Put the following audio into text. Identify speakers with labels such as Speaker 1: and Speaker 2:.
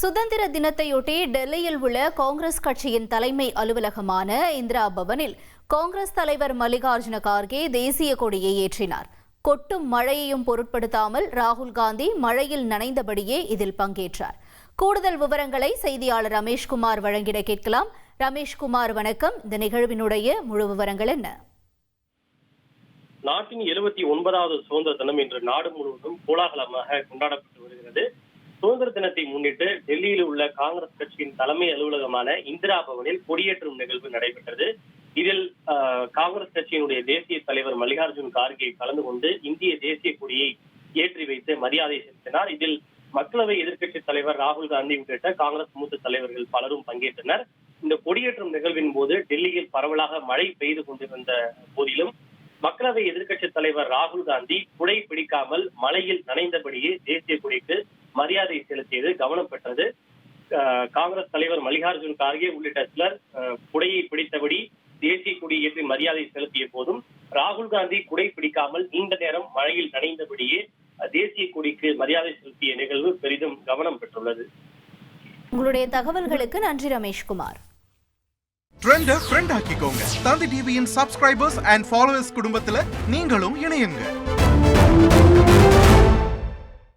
Speaker 1: சுதந்திர தினத்தையொட்டி டெல்லியில் உள்ள காங்கிரஸ் கட்சியின் தலைமை அலுவலகமான இந்திரா பவனில் காங்கிரஸ் தலைவர் மல்லிகார்ஜுன கார்கே தேசிய கொடியை ஏற்றினார். கொட்டும் மழையையும் பொருட்படுத்தாமல் ராகுல் காந்தி மழையில் நனைந்தபடியே இதில் பங்கேற்றார். கூடுதல் விவரங்களை செய்தியாளர் ரமேஷ்குமார் வழங்கிட கேட்கலாம். ரமேஷ்குமார் வணக்கம். இந்த நிகழ்வினுடைய முழு விவரங்கள் என்ன?
Speaker 2: நாட்டின் எழுபத்தி ஒன்பதாவது சுதந்திர தினம் இன்று நாடு முழுவதும் கோலாகலமாக கொண்டாடப்பட்டு வருகிறது. சுதந்திர தினத்தை முன்னிட்டு டெல்லியில் உள்ள காங்கிரஸ் கட்சியின் தலைமை அலுவலகமான இந்திரா பவனில் கொடியேற்றும் நிகழ்வு நடைபெற்றது. இதில் காங்கிரஸ் கட்சியினுடைய தேசிய தலைவர் மல்லிகார்ஜுன் கார்கே கலந்து கொண்டு இந்திய தேசிய கொடியை ஏற்றி வைத்து மரியாதை செலுத்தினார். இதில் மக்களவை எதிர்க்கட்சி தலைவர் ராகுல் காந்தி உள்ளிட்ட காங்கிரஸ் மூத்த தலைவர்கள் பலரும் பங்கேற்றனர். இந்த கொடியேற்றும் நிகழ்வின் போது டெல்லியில் பரவலாக மழை பெய்து கொண்டிருந்த போதிலும் மக்களவை எதிர்க்கட்சி தலைவர் ராகுல் காந்தி குடை பிடிக்காமல் மழையில் நனைந்தபடியே தேசிய கொடிக்கு மரியாதை செலுத்தியது கவனம் பெற்றது. காங்கிரஸ் தலைவர் மல்லிகார்ஜுன் கார்கே உள்ளிட்ட சிலர் குடையை பிடித்தபடி தேசிய கொடி ஏற்றி மரியாதை செலுத்திய போதும் ராகுல் காந்தி குடை பிடிக்காமல் நீண்ட நேரம் மழையில் நனைந்தபடியே தேசிய கொடிக்கு மரியாதை செலுத்திய நிகழ்வு பெரிதும் கவனம் பெற்றுள்ளது.
Speaker 1: உங்களுடைய தகவல்களுக்கு நன்றி ரமேஷ்குமார்.
Speaker 3: ட்ரெண்ட ஃப்ரெண்ட் ஆக்கிக்கோங்க. தந்தி டிவியின் சப்ஸ்கிரைபர்ஸ் அண்ட் ஃபாலோவர்ஸ் குடும்பத்துல நீங்களும் இணையுங்க.